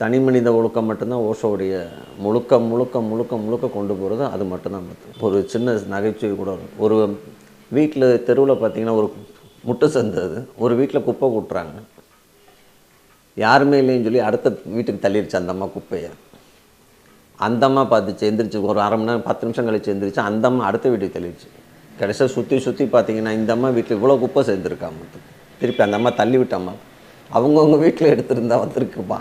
தனி மனித ஒழுக்கம் மட்டும்தான் ஓஷோடைய முழுக்க முழுக்க முழுக்க முழுக்க கொண்டு போகிறது அது மட்டும்தான் பார்த்து. ஒரு சின்ன நகைச்சுவை கூட வரும். ஒரு வீட்டில் தெருவில் பார்த்தீங்கன்னா ஒரு முட்டை சேர்ந்தது ஒரு வீட்டில் குப்பை கூட்டுறாங்க. யாருமே இல்லைன்னு சொல்லி அடுத்த வீட்டுக்கு தள்ளிடுச்சு அந்த அம்மா குப்பையை. அந்த அம்மா பார்த்துச்சு எந்திரிச்சு ஒரு அரை மணி நேரம் பத்து நிமிஷம் கழிச்சு எந்திரிச்சு அந்த அம்மா அடுத்த வீட்டுக்கு தள்ளிடுச்சு கடைசியாக சுற்றி சுற்றி பார்த்தீங்கன்னா இந்த அம்மா வீட்டில் இவ்வளோ குப்பை சேர்ந்துருக்கா திருப்பி அந்த அம்மா தள்ளி விட்டம்மா அவங்கவுங்க வீட்டில் எடுத்துருந்தா வந்திருக்குப்பா.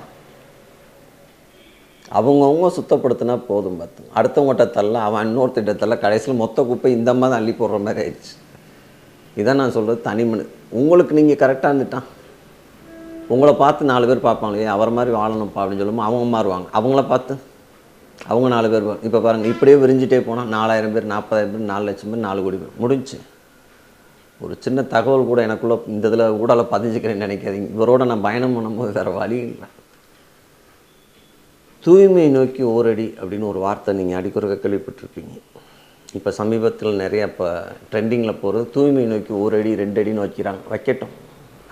அவங்கவுங்க சுத்தப்படுத்தினா போதும் பார்த்து. அடுத்தவங்ககிட்ட தள்ள அவன் இன்னொருத்திட்ட தள்ள கடைசியில் மொத்த குப்பை இந்த மாதிரி தான் அள்ளி போடுற மாதிரி ஆயிடுச்சு. இதான் நான் சொல்கிறது தனிமனு உங்களுக்கு நீங்கள் கரெக்டாக இருந்துட்டான் உங்களை பார்த்து நாலு பேர் பார்ப்பாங்களே அவர் மாதிரி வாழணும்ப்பா அப்படின்னு சொல்லும்போது அவங்க மாறுவாங்க. அவங்கள பார்த்து. அவங்க நாலு பேர் இப்போ பாருங்கள் இப்படியே விரிஞ்சிட்டே போனால் நாலாயிரம் பேர் நாற்பதாயிரம் பேர் நாலு லட்சம் பேர் நாலு கோடி பேர். முடிஞ்சு. ஒரு சின்ன தகவல் கூட எனக்குள்ளே இந்த இதில் ஊடால பதிஞ்சுக்கிறேன்னு நினைக்காதீங்க. இவரோட நான் பயணம் பண்ணும்போது வேறு வழி இல்லை. தூய்மை நோக்கி ஓரடி அப்படின்னு ஒரு வார்த்தை நீங்கள் அடிக்குறக்க கேள்விப்பட்டிருப்பீங்க. இப்போ சமீபத்தில் நிறைய இப்போ ட்ரெண்டிங்கில் போகிறது தூய்மை நோக்கி ஒரு அடி ரெண்டு அடின்னு வைக்கிறாங்க வைக்கட்டும்.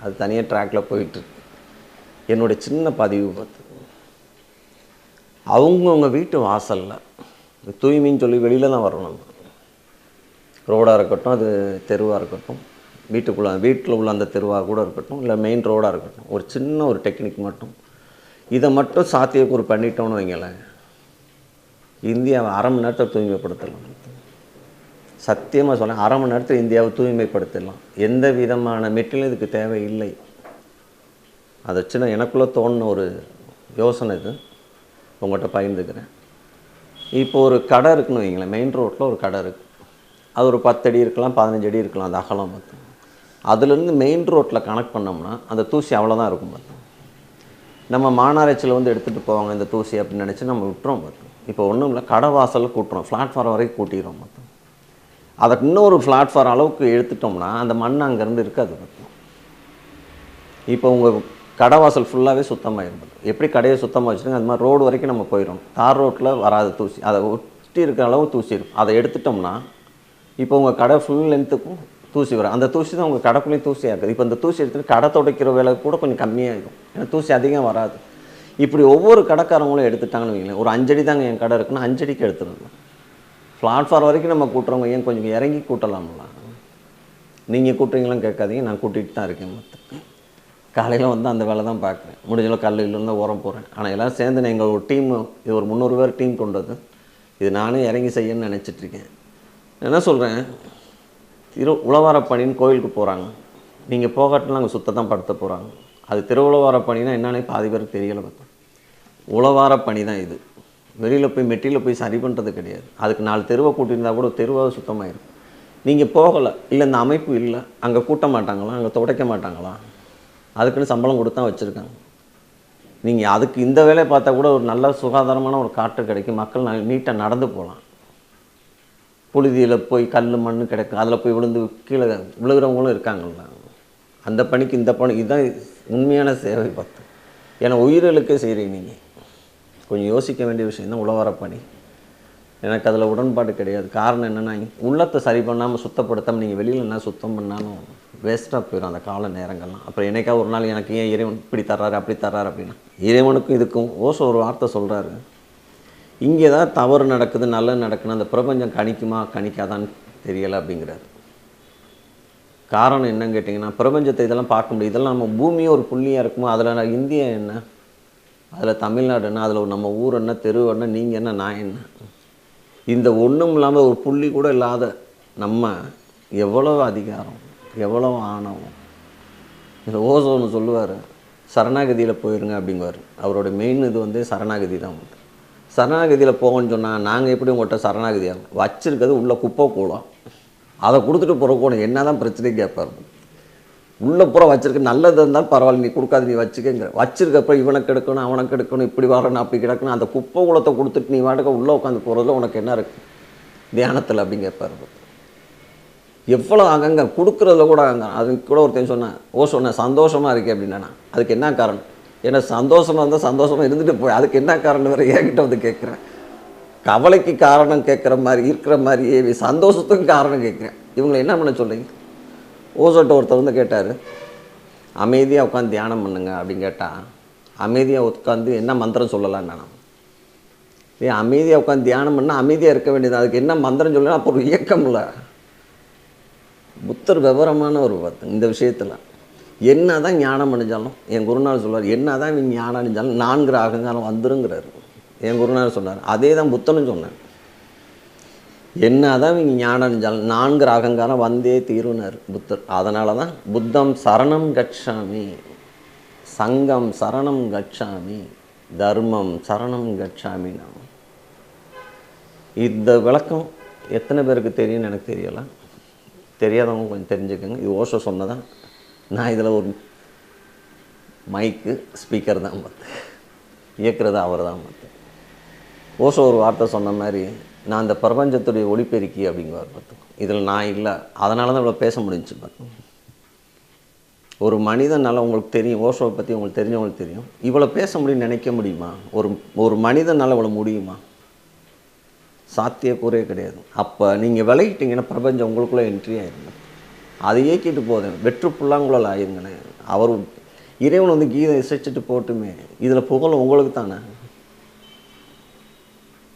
அது தனியாக ட்ராக்கில் போயிட்டுருக்கு என்னுடைய சின்ன பதிவு பார்த்து. அவங்கவுங்க வீட்டு வாசலில் தூய்மைன்னு சொல்லி வெளியில் தான் வரணும் நம்ம. ரோடாக இருக்கட்டும் அது தெருவாக இருக்கட்டும் வீட்டுக்குள்ளே வீட்டில் உள்ள அந்த தெருவாக கூட இருக்கட்டும் இல்லை மெயின் ரோடாக இருக்கட்டும். ஒரு சின்ன ஒரு டெக்னிக் மட்டும். இதை மட்டும் சாத்தியக்கூறு பண்ணிட்டோம்னு வைங்களேன். இந்தியாவை அரை மணி நேரத்தில் தூய்மைப்படுத்தலாம். சத்தியமாக சொல்ல அரை மணி நேரத்தில் இந்தியாவை தூய்மைப்படுத்திடலாம் எந்த விதமான மெட்டீரியலும் இதுக்கு தேவையில்லை. அதை சின்ன எனக்குள்ளே தோணுன ஒரு யோசனை இது. உங்கள்கிட்ட பகிர்ந்துக்கிறேன். இப்போ ஒரு கடை இருக்குன்னு வைங்களேன் மெயின் ரோட்டில் ஒரு கடை இருக்குது அது ஒரு பத்து அடி இருக்கலாம் பதினஞ்சு அடி இருக்கலாம் அந்த அகலம் பார்த்து. அதுலேருந்து மெயின் ரோட்டில் கனெக்ட் பண்ணோம்னா அந்த தூசி அவ்வளோதான் இருக்கும் பார்த்து. நம்ம மாநகராட்சியில் வந்து எடுத்துகிட்டு போவாங்க இந்த தூசி அப்படின்னு நினச்சி நம்ம விட்டுறோம் பார்த்து இப்போ ஒன்றும் இல்லை கடை வாசலில் கூட்டுறோம் பிளாட்ஃபாரம் வரைக்கும் கூட்டிடுறோம் மொத்தம். அதை இன்னொரு பிளாட்ஃபாரம் அளவுக்கு எடுத்துட்டோம்னா அந்த மண் அங்கேருந்து இருக்காது பார்த்து இப்போ உங்கள் கடை வாசல் ஃபுல்லாகவே சுத்தமாகிடும் எப்படி கடையை சுத்தமாக வச்சுருங்க அது மாதிரி ரோடு வரைக்கும் நம்ம போயிடும் தார் ரோட்டில் வராது தூசி அதை ஒட்டி இருக்கிற அளவு தூசி இருக்கும். அதை எடுத்துட்டோம்னா இப்போ உங்கள் கடை ஃபுல் லென்த்துக்கும் தூசி வரும் அந்த தூசி தான் உங்கள் கடைக்குள்ளேயும் தூசியாக இருக்குது. இப்போ இந்த தூசி எடுத்துட்டு கடை துடைக்கிற வேலை கூட கொஞ்சம் கம்மியாகிடும் ஏன்னா தூசி அதிகம் வராது. இப்படி ஒவ்வொரு கடைக்காரங்களும் எடுத்துட்டாங்கன்னு வைங்களேன். ஒரு அஞ்சடி தாங்க என் கடை இருக்குன்னா அஞ்சடிக்கு எடுத்துருங்க பிளாட்ஃபார்ம் வரைக்கும் நம்ம கூட்டுறவங்க ஏன் கொஞ்சம் இறங்கி கூட்டலாம்ல? நீங்கள் கூட்டுறீங்களும் கேட்காதீங்க. நான் கூட்டிகிட்டு தான் இருக்கேன் மொத்தம் காலையில் வந்து அந்த வேலை தான் பார்க்குறேன். முடிஞ்சளவு கல்லிலேருந்து உரம் போகிறேன் ஆனால் எல்லாம் சேர்ந்து நான் எங்கள் ஒரு டீம் இது ஒரு முந்நூறு பேர் டீம் கொண்டது. இது நானே இறங்கி செய்யணும்னு நினச்சிட்ருக்கேன் என்ன சொல்கிறேன் திரு உழவாரப்பணின்னு கோயிலுக்கு போகிறாங்க நீங்கள் போகாட்டினா அங்கே சுத்த தான் படுத்த போகிறாங்க அது திருவுழவார பணினா என்னன்னே பாதி பேருக்கு தெரியலை பார்த்தோம் உழவார பணி தான் இது. வெளியில் போய் மெட்டியில் போய் சரி பண்ணுறது கிடையாது. அதுக்கு நாலு தெருவை கூட்டியிருந்தா கூட தெருவாக சுத்தமாயிரும். நீங்கள் போகலை இல்லை இந்த அமைப்பு இல்லை அங்கே கூட்ட மாட்டாங்களா அங்கே துடைக்க மாட்டாங்களா? அதுக்குன்னு சம்பளம் கொடுத்தா வச்சுருக்காங்க. நீங்கள் அதுக்கு இந்த வேலையை பார்த்தா கூட ஒரு நல்ல சுகாதாரமான ஒரு காற்று கிடைக்கும். மக்கள் நீட்டாக நடந்து போகலாம். புழுதியில் போய் கல் மண் கிடக்கும் அதில் போய் விழுந்து கீழே விழுகிறவங்களும் இருக்காங்கல்ல. அந்த பணிக்கு இந்த பணி இதுதான் உண்மையான சேவை பார்த்து ஏன்னா உயிர்களுக்கே செய்கிறீங்க நீங்கள் கொஞ்சம் யோசிக்க வேண்டிய விஷயம் தான் உழவர பணி. எனக்கு அதில் உடன்பாடு கிடையாது. காரணம் என்னென்னா உள்ளத்தை சரி பண்ணாமல் சுத்தப்படுத்தாமல் நீங்கள் வெளியில் என்ன சுத்தம் பண்ணாலும் வேஸ்ட்டாக போயிடும் அந்த கால நேரங்கள்லாம். அப்புறம் என்னைக்கா ஒரு நாள் எனக்கு ஏன் இறைவன் இப்படி தர்றாரு அப்படி தர்றாரு அப்படின்னா. இறைவனுக்கும் இதுக்கும் ஓசோ ஒரு வார்த்தை சொல்கிறாரு இங்கே தான் தவறு நடக்குது நல்லது நடக்குன்னு அந்த பிரபஞ்சம் கணிக்குமா கணிக்காதான்னு தெரியலை அப்படிங்கிறாரு. காரணம் என்னன்னு கேட்டிங்கன்னா பிரபஞ்சத்தை இதெல்லாம் பார்க்க முடியும் இதெல்லாம் நம்ம பூமியே ஒரு புள்ளியாக இருக்குமோ அதில் இந்தியா என்ன? அதில் தமிழ்நாடு என்ன? அதில் நம்ம ஊர் என்ன? தெரு என்ன? நீங்கள் என்ன? நான் என்ன? இந்த ஒன்றும் இல்லாமல் ஒரு புள்ளி கூட இல்லாத நம்ம எவ்வளவு அதிகாரம் எவ்வளோ ஆணவம்? இதில் ஓசோன்னு சொல்லுவார் சரணாகதியில் போயிருங்க அப்படிங்குவார். அவரோட மெயின் இது வந்து சரணாகதி தான் சரணாகதியில் போகணும்னு சொன்னால் நாங்கள் எப்படி உங்கள்கிட்ட சரணாகதியாக வச்சுருக்கிறது உள்ளே குப்பை கூலம் அதை கொடுத்துட்டு போகிற கூட என்ன தான் பிரச்சனை கேட்பார். உள்ளே பூரா வச்சுருக்க நல்லது இருந்தாலும் பரவாயில்ல நீ கொடுக்காது நீ வச்சுக்கங்கிற. வச்சிருக்கப்ப இவனுக்கு எடுக்கணும் அவனுக்கு எடுக்கணும் இப்படி வரணும் அப்படி கிடக்கணும். அந்த குப்பை குளத்தை கொடுத்துட்டு நீ வாடகை உள்ளே உட்காந்து போகிறதுல உனக்கு என்ன இருக்குது தியானத்தில் அப்படின்னு கேட்பார். எவ்வளோ அங்கங்க கொடுக்குறதுல கூட அங்கே அது கூட ஒருத்தன் சொன்னேன் ஓ சொன்னேன் சந்தோஷமாக இருக்கே அப்படின்னா அதுக்கு என்ன காரணம்? ஏன்னா சந்தோஷமாக இருந்தால் சந்தோஷமாக இருந்துட்டு போய் அதுக்கு என்ன காரணம் வேறு என்கிட்ட வந்து கேட்குறேன். கவலைக்கு காரணம் கேட்குற மாதிரி இருக்கிற மாதிரியே சந்தோஷத்துக்கு காரணம் கேட்குறேன். இவங்களை என்ன பண்ண சொல்லுங்கள் ஓசோட்ட ஒருத்தர் வந்து கேட்டார் அமைதியாக உட்காந்து தியானம் பண்ணுங்க அப்படின்னு கேட்டால் அமைதியாக உட்காந்து என்ன மந்திரம் சொல்லலான்னு நான். ஏன் அமைதியாக உட்காந்து தியானம் பண்ணால் அமைதியாக இருக்க வேண்டியது அதுக்கு என்ன மந்திரம் சொல்லலாம் அப்போ ஒரு இயக்கம் இல்லை. புத்தர் விவரமான ஒரு இந்த விஷயத்தில். என்ன தான் ஞானம் அணிஞ்சாலும் என் குருநாள் சொல்வார் என்ன தான் நீ ஞானம் அணிஞ்சாலும் நான்கிற அகங்காரம் வந்துருங்கிறாரு. என் குருநாள் சொன்னார் அதே தான் புத்தனும் சொன்னேன் என்ன தான் இவங்க ஞானம் அணிஞ்சாலும் நான்கிற அகங்காரம் வந்தே தீருனார் புத்தர். அதனால தான் புத்தம் சரணம் கட்சாமி சங்கம் சரணம் கட்சாமி தர்மம் சரணம் கட்சாமி நாம் இந்த விளக்கம் எத்தனை பேருக்கு தெரியும்னு எனக்கு தெரியலை. தெரியாதவங்க கொஞ்சம் தெரிஞ்சுக்கோங்க. இது ஓஷோ சொன்னதான் நான் இதில் ஒரு மைக்கு ஸ்பீக்கர் தான் பார்த்தேன். இயக்கிறது அவர் தான் பார்த்தேன். ஓஷோ ஒரு வார்த்தை சொன்ன மாதிரி நான் இந்த பிரபஞ்சத்துடைய ஒளிப்பெருக்கி அப்படிங்குவார் பார்த்தோம் இதில் நான் இல்லை. அதனால தான் இவ்வளோ பேச முடிஞ்சு பார்த்தோம் ஒரு மனிதனால் உங்களுக்கு தெரியும் ஓஷோவை பற்றி உங்களுக்கு தெரிஞ்சவங்களுக்கு தெரியும். இவ்வளோ பேச முடியும்னு நினைக்க முடியுமா? ஒரு ஒரு மனிதனால் இவ்வளோ முடியுமா? சாத்தியக்கூறே கிடையாது. அப்போ நீங்கள் விளையிட்டீங்கன்னா பிரபஞ்சம் உங்களுக்குள்ளே என்ட்ரி ஆயிருங்க அதையே கேட்டு போதும் வெற்று புல்லாங்குழல் ஆயிருங்கண்ணே. அவர் இறைவன் வந்து கீதை இசைச்சிட்டு போட்டுமே. இதில் புகழ் உங்களுக்கு தானே?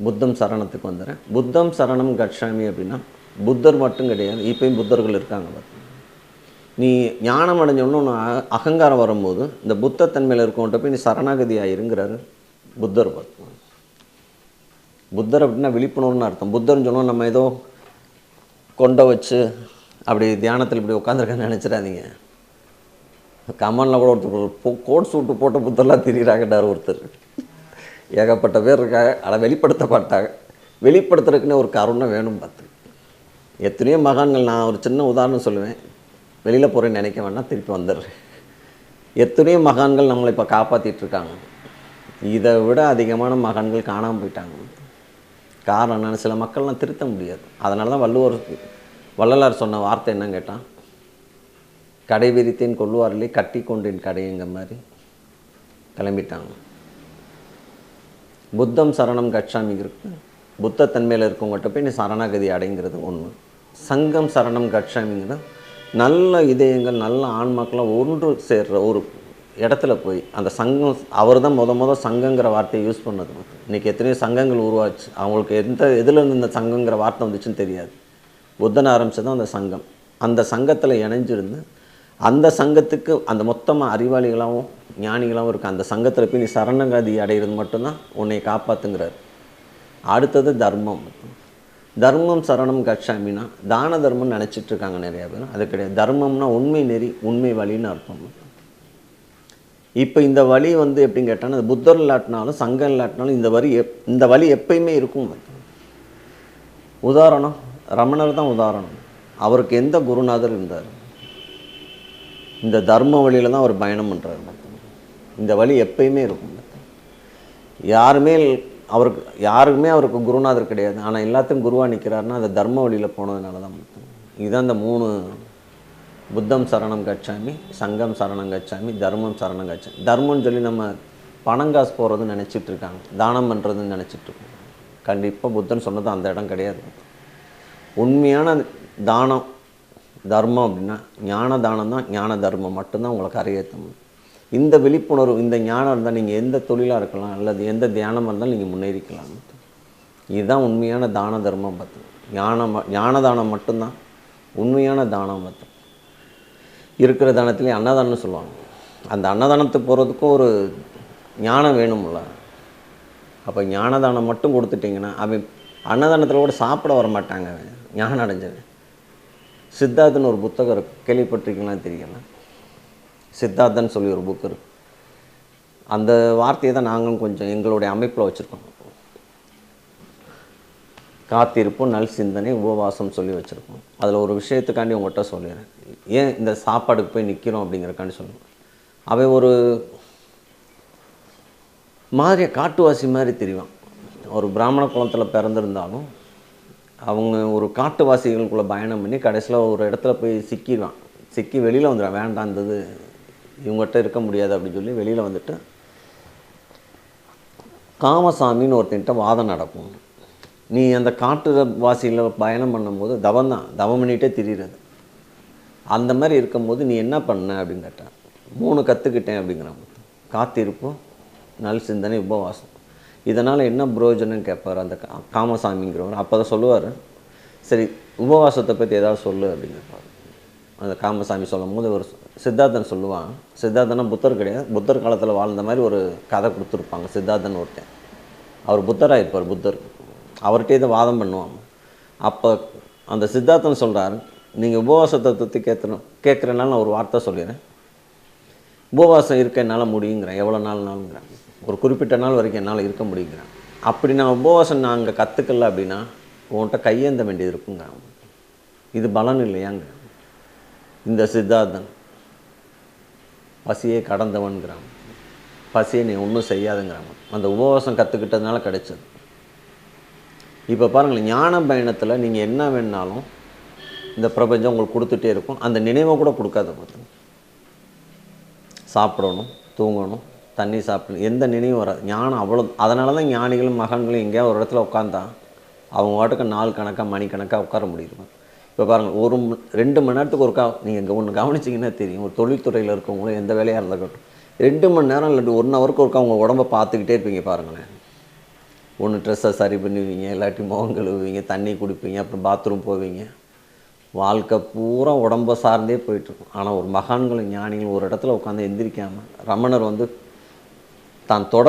புத்தம் சரணத்துக்கு வந்துடுறேன். புத்தம் சரணம் கட்சாமி அப்படின்னா புத்தர் மட்டும் கிடையாது. இப்பயும் புத்தர்கள் இருக்காங்க நீ ஞானம் அடைஞ்சோன்னு ஒன்று அகங்காரம் வரும்போது இந்த புத்தத்தன்மையில் இருக்கவன்ட்ட போய் நீ சரணாகதி ஆயிருங்கிறாரு புத்தர் பார்த்து புத்தர் அப்படின்னா விழிப்புணர்வுன்னு அர்த்தம். புத்தர்னு சொன்னால் நம்ம ஏதோ கொண்டை வச்சு அப்படி தியானத்தில் இப்படி உட்காந்துருக்கேன்னு நினச்சிடாதீங்க. கமலில் கூட ஒருத்தர் கோட் சூட்டு போட்ட புத்தர்லாம் திரிகிறாங்கட்டார் ஒருத்தர். ஏகப்பட்ட பேர் இருக்காங்க. ஆனால் வெளிப்படுத்தப்பட்டாங்க. வெளிப்படுத்துறதுக்குன்னு ஒரு கருணை வேணும் பார்த்து. எத்தனையோ மகான்கள் நான் ஒரு சின்ன உதாரணம் சொல்லுவேன். வெளியில் போகிறேன்னு நினைக்க வேண்டாம் திருப்பி வந்துடுறேன். எத்தனையோ மகான்கள் நம்மளை இப்போ காப்பாற்றிட்டு இருக்காங்க இதை விட அதிகமான மகான்கள் காணாமல் போயிட்டாங்க. காரணம் என்னன்னு சில மக்கள்லாம் திருத்த முடியாது. அதனால தான் வள்ளுவர் வள்ளலார் சொன்ன வார்த்தை என்னன்னு கேட்டான்? கடை விரித்தேன் கொள்வாரிலே கட்டி கொண்டேன் கடைங்கிற மாதிரி கிளம்பிட்டாங்க. புத்தம் சரணம் கட்சாமி இருக்கு. புத்த தன்மையில் இருக்கவங்ககிட்ட போய் நீ சரணாகதி அடைங்கிறது ஒன்று சங்கம் சரணம் கட்சாமிங்கிறது நல்ல இதயங்கள் நல்ல ஆன்மாக்கெல்லாம் ஒன்று சேர்ற ஒரு இடத்துல போய் அந்த சங்கம் அவர் தான் முத முத சங்கங்கிற வார்த்தையை யூஸ் பண்ணது. இன்றைக்கி எத்தனையோ சங்கங்கள் உருவாச்சு. அவங்களுக்கு எந்த எதுலேருந்து இந்த சங்கங்கிற வார்த்தை வந்துச்சுன்னு தெரியாது. புத்தன் ஆரம்பித்ததும் அந்த சங்கம். அந்த சங்கத்தில் இணைஞ்சிருந்து அந்த சங்கத்துக்கு அந்த மொத்தமாக அறிவாளிகளாகவும் ஞானிகளாகவும் இருக்குது அந்த சங்கத்தில் போய் நீ சரணகதி அடைகிறது மட்டும்தான் உன்னை காப்பாற்றுங்கிறார் அடுத்தது தர்மம். தர்மம் சரணம் கட்சாமினா தான தர்மம்னு நினச்சிட்டு இருக்காங்க நிறையா பேர். அது கிடையாது. தர்மம்னா உண்மை நெறி உண்மை வழின்னு அர்த்தம். இப்போ இந்த வழி வந்து எப்படின்னு கேட்டால் அது புத்தர் இல்லாட்டினாலும் சங்கம் இல்லாட்டினாலும் இந்த வரி எப் இந்த வழி எப்பயுமே இருக்கும். உதாரணம் ரமணர் தான் உதாரணம். அவருக்கு எந்த குருநாதர் இருந்தார்? இந்த தர்ம வழியில் தான் அவர் பயணம் பண்ணுறார் இந்த வழி எப்பயுமே இருக்கும். யாருமே அவருக்கு யாருக்குமே அவருக்கு குருநாதர் கிடையாது. ஆனால் எல்லாத்தையும் குருவாக நிற்கிறாருன்னா அந்த தர்ம வழியில் போனதுனால தான். மட்டும் இதுதான் இந்த மூணு புத்தம் சரணம் கச்சாமி சங்கம் சரணம் கச்சாமி தர்மம் சரணம் கச்சாமி. தர்மம்னு சொல்லி நம்ம பணங்காசு போகிறதுன்னு நினச்சிட்டு இருக்காங்க. தானம் பண்ணுறதுன்னு நினச்சிட்ருக்கோம் கண்டிப்பாக புத்தன் சொன்னது அந்த இடம் கிடையாது. உண்மையான தானம் தர்மம் அப்படின்னா ஞான தானம் தான் ஞான தர்மம் மட்டும்தான் உங்களுக்கு கரையேற்ற இந்த விழிப்புணர்வு இந்த ஞானம் இருந்தால் நீங்கள் எந்த தொழிலாக இருக்கலாம் அல்லது எந்த தியானமாக இருந்தாலும் நீங்கள் முன்னேறிக்கலாம். இதுதான் உண்மையான தான தர்மம் பார்த்து ஞானம் ஞான தானம் மட்டும்தான் உண்மையான தானம் பார்த்து இருக்கிற தானத்துலேயே அன்னதானம்னு சொல்லுவாங்க. அந்த அன்னதானத்துக்கு போகிறதுக்கும் ஒரு ஞானம் வேணும்ல. அப்போ ஞானதானம் மட்டும் கொடுத்துட்டிங்கன்னா அவன் அன்னதானத்தில் கூட சாப்பிட வர மாட்டாங்க அவன். ஞானம் அடைஞ்சவன் சித்தார்த்தன் ஒரு புத்தகம் இருக்கு. கேள்விப்பட்டிருக்கீங்களா தெரியல. சித்தார்த்தன் சொல்லி ஒரு புக் இருக்கு. அந்த வார்த்தையை தான் நாங்களும் கொஞ்சம் எங்களுடைய அமைப்பில் வச்சுருக்கோம். காத்திருப்பு நல் சிந்தனை உபவாசம் சொல்லி வச்சுருக்கோம். அதில் ஒரு விஷயத்துக்காண்டி உங்கள்கிட்ட சொல்லிடுறேன். ஏன் இந்த சாப்பாடுக்கு போய் நிற்கிறோம் அப்படிங்கிறக்காண்டி சொல்லுவோம் அவன் ஒரு மாதிரி காட்டுவாசி மாதிரி தெரியும். ஒரு பிராமண குலத்தில் பிறந்திருந்தாலும் அவங்க ஒரு காட்டுவாசிகளுக்குள்ளே பயணம் பண்ணி கடைசியில் ஒரு இடத்துல போய் சிக்கிடுவான். சிக்கி வெளியில் வந்துடுவான். வேண்டாம் இவங்ககிட்ட இருக்க முடியாது அப்படின்னு சொல்லி வெளியில் வந்துட்டு காமசாமின்னு ஒருத்தன்ட்ட வாதம் நடக்கும். நீ அந்த காட்டு வாசியில் பயணம் பண்ணும்போது தவம் தான். தவம் பண்ணிகிட்டே திரியிறது. அந்த மாதிரி இருக்கும்போது நீ என்ன பண்ண அப்படின்னு கேட்டேன். மூணு கற்றுக்கிட்டேன் அப்படிங்கிறான் காத்திருப்போம். நல் சிந்தனை உபவாசம். இதனால் என்ன பிரயோஜனம்னு கேட்பார் அந்த கா- காமசாமிங்கிறவர். அப்போ தான் சொல்லுவார் சரி உபவாசத்தை பற்றி ஏதாவது சொல்லு அப்படின்னு கேட்பார். அந்த காமசாமி சொல்லும் போது ஒரு சித்தார்த்தன் சொல்லுவான் சித்தார்த்தனா புத்தர் கிடையாது. புத்தர் காலத்தில் வாழ்ந்த மாதிரி ஒரு கதை கொடுத்துருப்பாங்க சித்தார்த்தன் ஒருத்தன். அவர் புத்தராக இருப்பார் புத்தர். அவர்கிட்டே இதை வாதம் பண்ணுவாங்க அப்போ அந்த சித்தார்த்தன் சொல்கிறார் நீங்கள் உபவாசத்தை பற்றி கேட்கணும் கேட்குறனால நான் ஒரு வார்த்தை சொல்லிடுறேன். உபவாசம் இருக்க என்னால் முடியுங்கிறேன். எவ்வளோ நாள்னாலுங்கிறேன் ஒரு குறிப்பிட்ட நாள் வரைக்கும் என்னால் இருக்க முடியுங்கிறேன். அப்படி நான் உபவாசம் நான் அங்கே கற்றுக்கல அப்படின்னா உன்கிட்ட கையேந்த வேண்டியது இருக்குங்கிறான் இது பலன் இல்லையாங்க இந்த சித்தார்த்தன் பசியை கடந்தவன்கிறான் பசியை நீ ஒன்றும் செய்யாதுங்கிறான் அந்த உபவாசம் கற்றுக்கிட்டதுனால கிடைச்சது. இப்போ பாருங்களேன் ஞான பயணத்தில் நீங்கள் என்ன வேணாலும் இந்த பிரபஞ்சம் உங்களுக்கு கொடுத்துட்டே இருக்கும். அந்த நினைவை கூட கொடுக்காத பார்த்து. சாப்பிடணும் தூங்கணும் தண்ணி சாப்பிடணும் எந்த நினைவும் வராது. ஞானம் அவ்வளோ அதனால தான் ஞானிகளும் மகன்களும் எங்கேயா ஒரு இடத்துல உட்காந்தா அவங்க வாட்டுக்கு நாள் கணக்காக மணிக்கணக்காக உட்கார முடியுது இப்போ பாருங்கள் ஒரு ரெண்டு மணி நேரத்துக்கு ஒருக்கா நீங்கள் ஒன்று கவனிச்சிங்கன்னா தெரியும். ஒரு தொழில்துறையில் இருக்கவங்களும் எந்த வேலையாக இருந்தாலும் ரெண்டு மணி நேரம் இல்லாட்டி ஒன் ஹவருக்கு ஒருக்கா உங்கள் உடம்ப பார்த்துக்கிட்டே இருப்பீங்க பாருங்களேன். ஒன்று ட்ரெஸ்ஸை சரி பண்ணுவீங்க இல்லாட்டி முகம் கழுவுவீங்க தண்ணி குடிப்பீங்க அப்புறம் பாத்ரூம் போவீங்க. வாழ்க்கை பூரா உடம்ப சார்ந்தே போயிட்டுருக்கும். ஆனால் ஒரு மகான்களும் ஞானிகளும் ஒரு இடத்துல உட்காந்து எந்திரிக்காமல் ரமணர் வந்து தான் தொட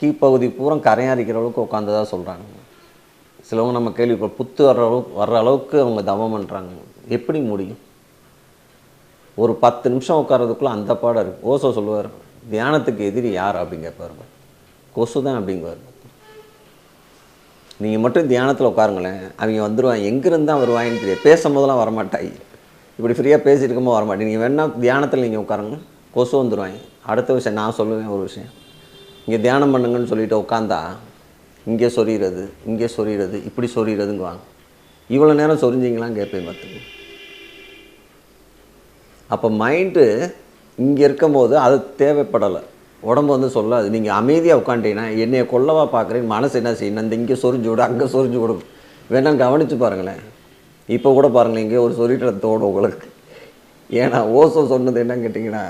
கீப்பகுதி பூரா கரையாரிக்கிற அளவுக்கு உட்காந்ததாக சொல்கிறாங்க சிலவங்க நம்ம கேள்வி புத்து வர்ற அளவுக்கு வர்ற அளவுக்கு அவங்க தவம் பண்ணுறாங்க எப்படி முடியும்? ஒரு பத்து நிமிஷம் உட்கார்றதுக்குள்ளே அந்த பாடம் இருக்குது ஓசோ சொல்லுவார் தியானத்துக்கு எதிரி யார்? அப்படின்னு பாருங்க கொசு தான் அப்படிங்குவார். நீங்கள் மட்டும் தியானத்தில் உட்காருங்களேன். அவங்க வந்துடுவாங்க எங்கேருந்து தான் வருவாங்கன்னு தெரியாது. பேசும்போதெல்லாம் வரமாட்டாய் இப்படி ஃப்ரீயாக பேசிட்டு இருக்கும்போது வரமாட்டேன் நீங்கள் வேணால் தியானத்தில் நீங்கள் உட்காருங்க. கொசு வந்துடுவாங்க அடுத்த விஷயம் நான் சொல்லுவேன் ஒரு விஷயம். இங்கே தியானம் பண்ணுங்கன்னு சொல்லிட்டு உட்காந்தா இங்கே சொரிகிறது இங்கே சொரிகிறது இப்படி சொரிகிறதுங்குவாங்க இவ்வளோ நேரம் சொரிஞ்சிங்களான்னு கேட்பேன் பார்த்துக்கு. அப்போ மைண்டு இங்கே இருக்கும்போது அது தேவைப்படலை. உடம்பு வந்து சொல்லாது. நீங்கள் அமைதியாக உட்காந்துட்டீங்கன்னா என்னையை கொல்லவா பார்க்குறேன் மனசு என்ன செய்யணும் இந்த இங்கே சொரிஞ்சு விடு அங்கே சொரிஞ்சு விடும் வேணாம் கவனித்து பாருங்களேன். இப்போ கூட பாருங்களேன் இங்கே ஒரு சொரிட்டு தோடும் உங்களுக்கு. ஏன்னா ஓசோ சொன்னது என்னன்னு கேட்டிங்கன்னா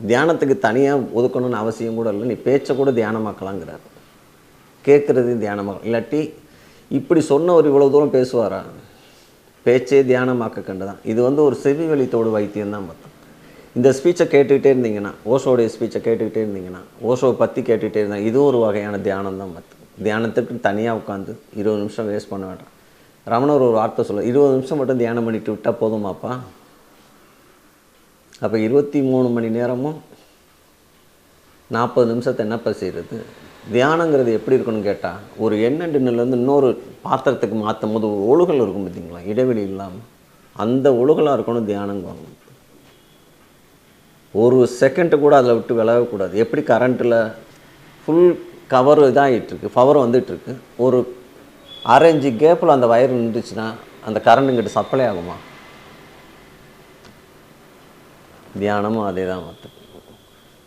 தியானத்துக்கு தனியாக ஒதுக்கணும்னு அவசியம் கூட இல்லை. நீ பேச்சை கூட தியானமாக்கலாங்கிறார். கேட்குறது தியானமாக இல்லாட்டி இப்படி சொன்னவர் இவ்வளோ தூரம் பேசுவாரா? பேச்சே தியானமாக்க கண்டுதான் இது வந்து ஒரு செவி வெளித்தோடு வைத்தியம் தான் பார்த்தோம் இந்த ஸ்பீச்சை கேட்டுக்கிட்டே இருந்தீங்கன்னா ஓஷோடைய ஸ்பீச்சை கேட்டுக்கிட்டே இருந்தீங்கன்னா ஓஷோவை பற்றி கேட்டுக்கிட்டே இருந்தால் இது ஒரு வகையான தியானம் தான் பார்த்து. தியானத்துக்கு தனியாக உட்காந்து இருபது நிமிஷம் வேஸ்ட் பண்ண வேண்டாம். ரமணர் ஒரு வார்த்தை சொல்ல இருபது நிமிஷம் மட்டும் தியானம் பண்ணிட்டு விட்டால் போதுமாப்பா? அப்போ இருபத்தி மூணு மணி நேரமும் நாற்பது நிமிஷத்தை என்னப்பா செய்கிறது தியானங்கிறது எப்படி இருக்கணும்னு கேட்டால் ஒரு எண்ணெய் டின்னுலேருந்து இன்னொரு பாத்திரத்துக்கு மாற்றும் போது ஒரு ஒழுகல் இருக்கும் பார்த்தீங்களா இடைவெளி இல்லாமல் அந்த ஒழுகலாக இருக்கணும் தியானங்குவாங்க ஒரு செகண்டு கூட அதில் விட்டு விலகக்கூடாது. எப்படி கரண்ட்டில் ஃபுல் கவர் இதாகிட்டுருக்கு பவர் வந்துட்டுருக்கு. ஒரு அரைஞ்சு கேப்பில் அந்த வயர் நின்றுச்சுன்னா அந்த கரண்ட் இங்கிட்ட சப்ளை ஆகுமா? தியானமும் அதே தான் மற்ற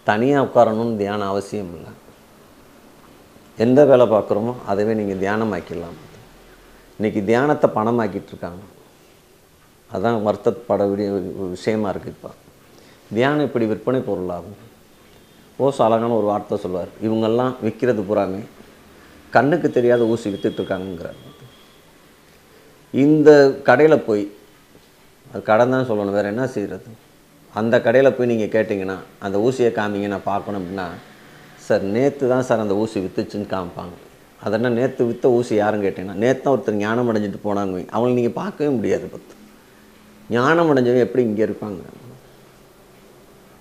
தனியாக உட்காரணும்னு தியானம் அவசியம் இல்லை. எந்த வேலை பார்க்குறோமோ அதவே நீங்கள் தியானமாக்கிடலாம். இன்றைக்கி தியானத்தை பணமாக்கிட்டு இருக்காங்க அதுதான் வருத்தப்பட வேண்டிய ஒரு விஷயமா இருக்குது இப்போ. தியானம் இப்படி விற்பனை பொருளாகும். ஓசோ அழகான ஒரு வார்த்தை சொல்வார். இவங்கெல்லாம் விற்கிறது புறாமே கண்ணுக்கு தெரியாத ஊசி வித்துட்டு இந்த கடையில் போய் அது கடை தான் சொல்லணும் வேறு என்ன செய்கிறது அந்த கடையில் போய் நீங்கள் கேட்டிங்கன்னா அந்த ஊசியை காமிங்க நான் பார்க்கணும் அப்படின்னா சார் நேற்று தான் சார் அந்த ஊசி விற்றுச்சின்னு காமிப்பாங்க. அதனால் நேற்று விற்ற ஊசி யாருன்னு கேட்டிங்கன்னா நேற்று தான் ஒருத்தர் ஞானம் அடைஞ்சிட்டு போனாங்க அவங்களை நீங்கள் பார்க்கவே முடியாது பத்து. ஞானம் அடைஞ்சவங்க எப்படி இங்கே இருப்பாங்க?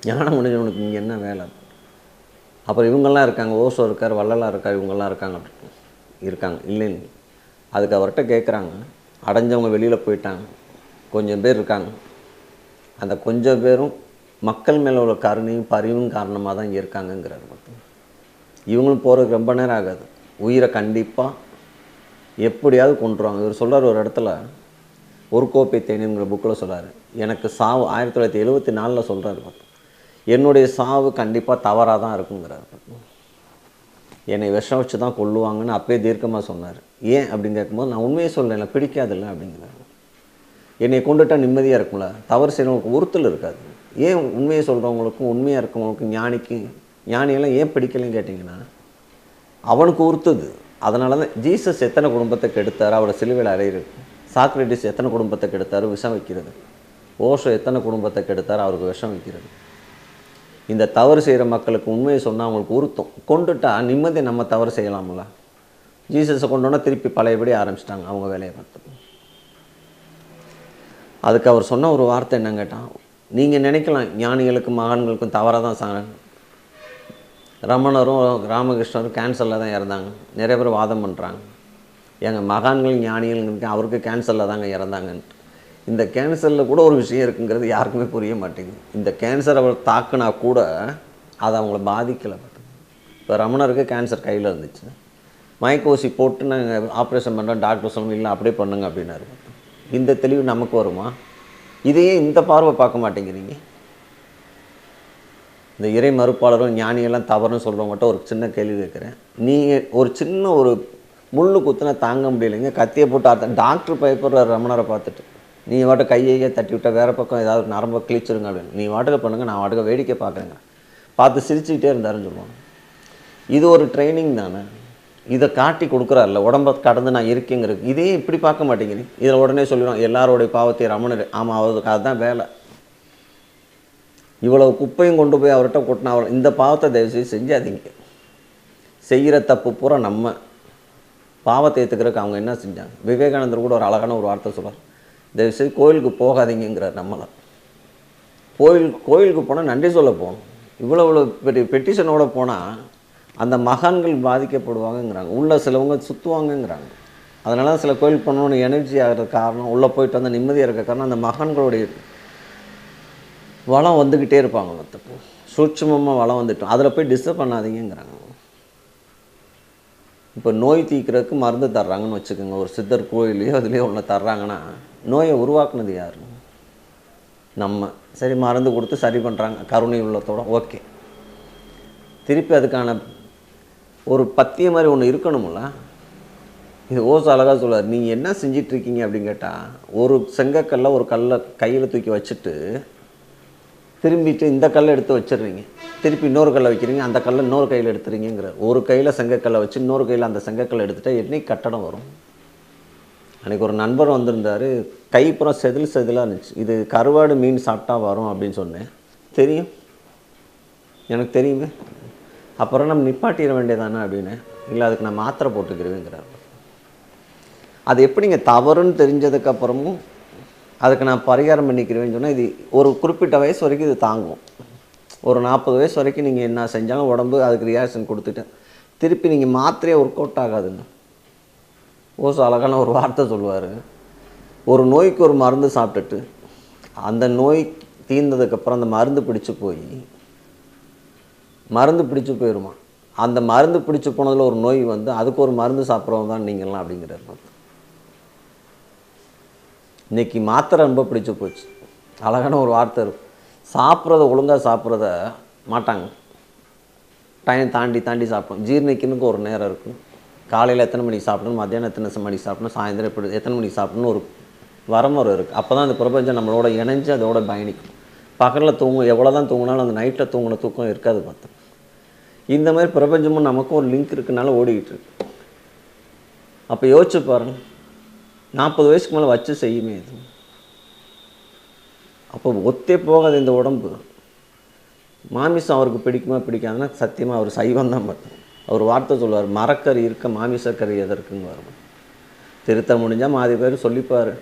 ஞானம் முடிஞ்சவனுக்கு இங்கே என்ன வேலை? அப்புறம் இவங்கெல்லாம் இருக்காங்க ஓசோ இருக்கார் வள்ளலாக இருக்கார் இவங்கெல்லாம் இருக்காங்க இருக்காங்க. இல்லைன்னு அதுக்கு அவர்கிட்ட கேட்குறாங்க அடைஞ்சவங்க வெளியில் போயிட்டாங்க. கொஞ்சம் பேர் இருக்காங்க. அந்த கொஞ்சம் பேரும் மக்கள் மேலே உள்ள கருணையும் பரிவும் காரணமாக தான் இங்கே இருக்காங்கங்கிறார் மட்டும் இவங்களும் போகிறதுக்கு ரொம்ப நேரம் ஆகாது. உயிரை கண்டிப்பாக எப்படியாவது கொண்டுருவாங்க இவர் சொல்கிறார் ஒரு இடத்துல ஒரு கோப்பை தேனிங்கிற புக்கில் சொல்கிறார் எனக்கு சாவு ஆயிரத்தி தொள்ளாயிரத்தி எழுபத்தி நாலில் சொல்கிறார் பார்த்து. என்னுடைய சாவு கண்டிப்பாக தவறாக தான் இருக்குங்கிறார் என்னை விஷம் வச்சு தான் கொல்லுவாங்கன்னு அப்பயே தீர்க்கமாக சொன்னார். ஏன் அப்படின்னு கேட்கும்போது நான் உண்மையை சொல்லலை பிடிக்காதில்ல அப்படிங்கிறாரு. என்னை கொண்டுட்டா நிம்மதியாக இருக்கும்ல? தவறு செய்கிறவங்களுக்கு ஒருத்தல் இருக்காது. ஏன் உண்மையை சொல்கிறவங்களுக்கும் உண்மையாக இருக்கவங்களுக்கும் ஞானிக்கு ஞானியெல்லாம் ஏன் பிடிக்கலன்னு கேட்டிங்கன்னா அவனுக்கு உறுத்துது அதனால தான் ஜீசஸ் எத்தனை குடும்பத்தை கெடுத்தார்? அவரோட சிலுவையில் அறையிறது சாக்ரட்டிஸ் எத்தனை குடும்பத்தை கெடுத்தார்? விஷம் வைக்கிறது. ஓஷோ எத்தனை குடும்பத்தை கெடுத்தார்? அவருக்கு விஷம் வைக்கிறது. இந்த தவறு செய்கிற மக்களுக்கு உண்மையை சொன்னால் அவங்களுக்கு உறுத்தும். கொண்டுட்டா நிம்மதியை நம்ம தவறு செய்யலாம்ல. ஜீசஸை கொண்டோன்னா திருப்பி பழையபடி ஆரம்பிச்சிட்டாங்க அவங்க வேலையை பார்த்து. அதுக்கு அவர் சொன்ன ஒரு வார்த்தை என்ன கேட்டால் நீங்கள் நினைக்கலாம் ஞானிகளுக்கும் மகான்களுக்கும் தவறாக தான் சா ரமணரும் ராமகிருஷ்ணரும் கேன்சரில் தான் இறந்தாங்க. நிறைய பேர் வாதம் பண்ணுறாங்க எங்கள் மகான்கள் ஞானிகள் அவருக்கு கேன்சரில் தாங்க இறந்தாங்கன்ட்டு. இந்த கேன்சரில் கூட ஒரு விஷயம் இருக்குங்கிறது யாருக்குமே புரிய மாட்டேங்குது. இந்த கேன்சர் அவர் தாக்குனா கூட அது அவங்கள பாதிக்கலை இப்போ ரமணருக்கு கேன்சர் கையில் இருந்துச்சு. மயக்க ஊசி போட்டு நாங்கள் ஆப்ரேஷன் பண்ணுறோம் டாக்டர் சொல்லணும் இல்லை அப்படியே பண்ணுங்க அப்படின்னாரு இந்த தெளிவு நமக்கு வருமா? இதையே இந்த பார்வை பார்க்க மாட்டேங்கிறீங்க. இந்த இறை மறுப்பாளரும் ஞானியெல்லாம் தவறுன்னு சொல்கிறவங்ககிட்ட ஒரு சின்ன கேள்வி கேட்குறேன். நீங்கள் ஒரு சின்ன ஒரு முள்ளு குத்துனா தாங்க முடியலைங்க. கத்தியை போட்டு அர்த்தம் டாக்டர் பயப்படுற ரமணரை பார்த்துட்டு. நீ வாட்ட கையையே தட்டி விட்டால் வேறு பக்கம் ஏதாவது நரம்ப கிழிச்சிருங்க அப்படின்னு. நீ வாட்டுக்க பண்ணுங்கள் நான் வாட்டுக்க வேடிக்கை பார்க்குறேங்க. பார்த்து சிரிச்சுக்கிட்டே இருந்தாருன்னு சொல்லுவாங்க. இது ஒரு ட்ரைனிங் தானே. இதை காட்டி கொடுக்குறாருல உடம்ப கடந்து நான் இருக்கேங்கிறது இதே இப்படி பார்க்க மாட்டேங்கிறீங்க. இதில் உடனே சொல்லிடுவோம் எல்லாரோடைய பாவத்தை ரமணர். ஆமாம் அவருக்கு அதுதான் வேலை. இவ்வளவு குப்பையும் கொண்டு போய் அவர்கிட்ட கொட்டினா அவர் இந்த பாவத்தை தயவுசெய்து செஞ்சாதீங்க. செய்கிற தப்பு பூரா நம்ம. பாவத்தை ஏற்றுக்கிறதுக்கு அவங்க என்ன செஞ்சாங்க? விவேகானந்தர் கூட ஒரு அழகான ஒரு வார்த்தை சொல்றார் தயவுசெய்து கோயிலுக்கு போகாதீங்கிறார் நம்மளாம் கோயில் கோயிலுக்கு போனால் நன்றி சொல்ல போகணும். இவ்வளோ இவ்வளோ பெரிய பெட்டிஷனோட போனால் அந்த மகான்கள் பாதிக்கப்படுவாங்கங்கிறாங்க. உள்ளே சிலவங்க சுற்றுவாங்கங்கிறாங்க அதனால தான் சில கோயில் பண்ணணும்னு எனர்ஜி ஆகிற காரணம் உள்ளே போயிட்டு வந்தால் நிம்மதியாக இருக்க காரணம் அந்த மகான்களுடைய வளம் வந்துக்கிட்டே இருப்பாங்க மற்றப்போ சூட்சமமாக வளம் வந்துட்டோம். அதில் போய் டிஸ்டர்ப் பண்ணாதீங்கங்கிறாங்க. இப்போ நோய் தீக்கிறதுக்கு மருந்து தர்றாங்கன்னு வச்சுக்கோங்க. ஒரு சித்தர் கோயிலையோ அதுலேயோ ஒன்று தர்றாங்கன்னா நோயை உருவாக்குனது யார்? நம்ம. சரி மருந்து கொடுத்து சரி பண்ணுறாங்க கருணை உள்ளத்தோட ஓகே. திருப்பி அதுக்கான ஒரு பத்திய மாதிரி ஒன்று இருக்கணும்ல? இது ஓசோ அழகாக சொல்லார் நீங்கள் என்ன செஞ்சிட்ருக்கீங்க அப்படின்னு கேட்டால் ஒரு செங்கக்கல்லை ஒரு கல்லை கையில் தூக்கி வச்சுட்டு திரும்பிட்டு இந்த கல்லை எடுத்து வச்சிடுறீங்க. திருப்பி இன்னொரு கல்லை வைக்கிறீங்க. அந்த கல்லை இன்னொரு கையில் எடுத்துறீங்கிற ஒரு கையில் செங்கக்கல்லை வச்சு இன்னொரு கையில் அந்த செங்கக்கல்லை எடுத்துகிட்டா என்னைக்கு கட்டடம் வரும்? அன்றைக்கி ஒரு நண்பர் வந்திருந்தார். கைப்புறம் செதில் செதிலாக இருந்துச்சு. இது கருவாடு மீன் சாப்பிட்டா வரும் அப்படின்னு சொன்னேன். தெரியும். எனக்கு தெரியுமே. அப்புறம் நம்ம நிப்பாட்டிட வேண்டியதானே அப்படின்னு. இல்லை அதுக்கு நான் மாத்திரை போட்டுக்கிறேங்கிறார். அது எப்படிங்க? தவறுன்னு தெரிஞ்சதுக்கப்புறமும் அதுக்கு நான் பரிகாரம் பண்ணிக்கிறேன்னு சொன்னால் இது ஒரு குறிப்பிட்ட வயசு வரைக்கும் இது தாங்கும். ஒரு நாற்பது வயசு வரைக்கும் நீங்கள் என்ன செஞ்சாலும் உடம்பு அதுக்கு ரியாக்ஷன் கொடுத்துட்டேன் திருப்பி நீங்கள் மாத்திரையே ஒர்க் அவுட் ஆகாதுங்க. ஓசோ அழகான ஒரு வார்த்தை சொல்லுவார். ஒரு நோய்க்கு ஒரு மருந்து சாப்பிட்டுட்டு அந்த நோய் தீர்ந்ததுக்கப்புறம் அந்த மருந்து பிடிச்சி போய் மருந்து பிடிச்சி போயிடுமா அந்த மருந்து பிடிச்சி போனதில் ஒரு நோய் வந்து அதுக்கு ஒரு மருந்து சாப்பிட்றவங்க தான் நீங்களாம் அப்படிங்கிறார் இன்னைக்கு மாத்திரை ரொம்ப பிடிச்சி போச்சு. அழகான ஒரு வார்த்தை இருக்கும். சாப்பிட்றத ஒழுங்காக சாப்பிட்றத மாட்டாங்க. டைம் தாண்டி தாண்டி சாப்பிடும். ஜீரணிக்கணுக்கு ஒரு நேரம் இருக்கும். காலையில் எத்தனை மணிக்கு சாப்பிடணும் மத்தியானம் எத்தனை மணிக்கு சாப்பிடணும் சாயந்தரம் எப்படி எத்தனை மணிக்கு சாப்பிடணும் ஒரு வரமுறை இருக்குது அப்போ தான் அந்த பிரபஞ்சம் நம்மளோட இணைஞ்சு அதோட பயணிக்கும். பகலில் தூங்கும் எவ்வளோ தான் தூங்கினாலும் அந்த நைட்டில் தூங்கின தூக்கம் இருக்காது பார்த்தோம். இந்த மாதிரி பிரபஞ்சமும் நமக்கும் ஒரு லிங்க் இருக்குனால ஓடிக்கிட்டு இருக்கு. அப்போ யோசிச்சு பாருங்க. நாற்பது வயசுக்கு மேலே வச்சு செய்யுமே இது. அப்போ ஒத்தே போகாது இந்த உடம்பு. மாமிசம் அவருக்கு பிடிக்குமா பிடிக்காதுன்னா சத்தியமாக அவர் சைவம் தான் பார்த்தோம். அவர் வார்த்தை சொல்லுவார் மரக்கறி இருக்க மாமிசக்கறி எதற்குங்க வரும்? திருத்த முடிஞ்சால் மாதி பேர் சொல்லிப்பார்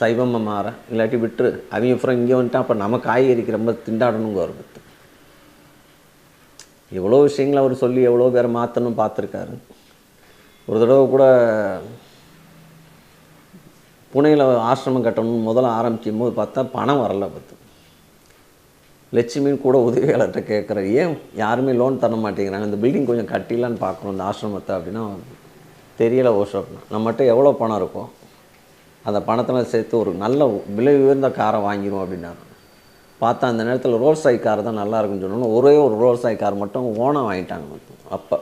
சைவம்மை மாற இல்லாட்டி விட்டுரு அவங்க அப்புறம் இங்கே வந்துட்டான் அப்போ நம்ம காய்கறிக்கு ரொம்ப திண்டாடணுங்க வரும் பத்து. எவ்வளோ விஷயங்களை அவர் சொல்லி எவ்வளோ பேரை மாற்றணும் பார்த்துருக்காரு. ஒரு தடவை கூட புனையில் ஆசிரமம் கட்டணும்னு முதல்ல ஆரம்பிக்கும் போது பார்த்தா பணம் வரல பார்த்து லட்சுமின்னு கூட உதவியாளர்கிட்ட கேட்குற ஏன் யாருமே லோன் தர மாட்டேங்கிறாங்க? இந்த பில்டிங் கொஞ்சம் கட்டிலான்னு பார்க்கணும். இந்த ஆசிரமத்தை அப்படின்னா தெரியலை ஓஷோப்னா நம்மகிட்ட எவ்வளோ பணம் இருக்கும் அந்த பணத்தில் சேர்த்து ஒரு நல்ல விலை உயர்ந்த காரை வாங்கிடும் அப்படின்னாரு. பார்த்தா அந்த நேரத்தில் ரோல்ஸ் ராய் கார் தான் நல்லா இருக்குன்னு சொன்னோன்னு ஒரே ஒரு ரோல்ஸ் ராய் கார் மட்டும் ஓனாக வாங்கிட்டாங்க அப்போ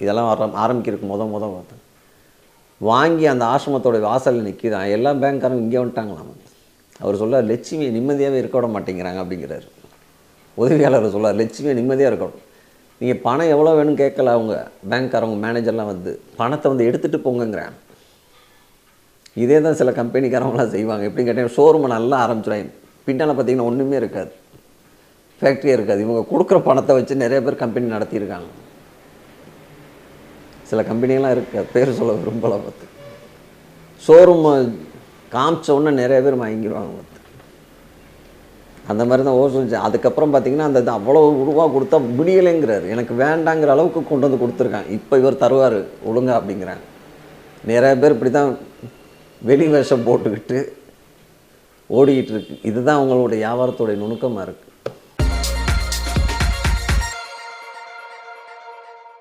இதெல்லாம் ஆரம் ஆரம்பிக்கிறதுக்கு முத முத பார்த்தேன் வாங்கி அந்த ஆசிரமத்தோட வாசலில் நிற்கிதான் எல்லா பேங்க்காரங்க இங்கே வந்துட்டாங்களாம். அவர் சொல்ல லட்சுமியை நிம்மதியாகவே இருக்க விட மாட்டேங்கிறாங்க அப்படிங்கிறாரு. உதவியாளர் சொல்லார் லட்சுமியாக நிம்மதியாக இருக்கணும். நீங்கள் பணம் எவ்வளோ வேணும்னு கேட்கல அவங்க பேங்க்காரவங்க மேனேஜர்லாம் வந்து பணத்தை வந்து எடுத்துகிட்டு போங்கங்கிறேன். இதே தான் சில கம்பெனிக்காரவங்களாம் செய்வாங்க. எப்படின்னு கேட்டீங்கன்னா ஷோரூமை நல்லா ஆரம்பிச்சிடுவாங்க பின்னால் பார்த்தீங்கன்னா ஒன்றுமே இருக்காது. ஃபேக்ட்ரியே இருக்காது. இவங்க கொடுக்குற பணத்தை வச்சு நிறைய பேர் கம்பெனி நடத்தியிருக்காங்க. சில கம்பெனிலாம் இருக்காது பேர் சொல்ல விரும்பலை பார்த்து. ஷோரூம் காமிச்ச உடனே நிறைய பேர் வாங்கிடுவாங்க பார்த்து அந்த மாதிரி தான் ஓ சொல்லிச்சு அதுக்கப்புறம் பார்த்தீங்கன்னா அந்த இது அவ்வளோ உருவாக கொடுத்தா முடியலைங்கிறார். எனக்கு வேண்டாங்கிற அளவுக்கு கொண்டு வந்து கொடுத்துருக்கான் இப்போ இவர் தருவார் ஒழுங்கா அப்படிங்கிறாங்க. நிறைய பேர் இப்படி தான் வெளி வேஷம் போட்டுக்கிட்டு ஓடிக்கிட்டு இருக்கு. இதுதான் அவங்களுடைய வியாபாரத்துடைய நுணுக்கமாக இருக்குது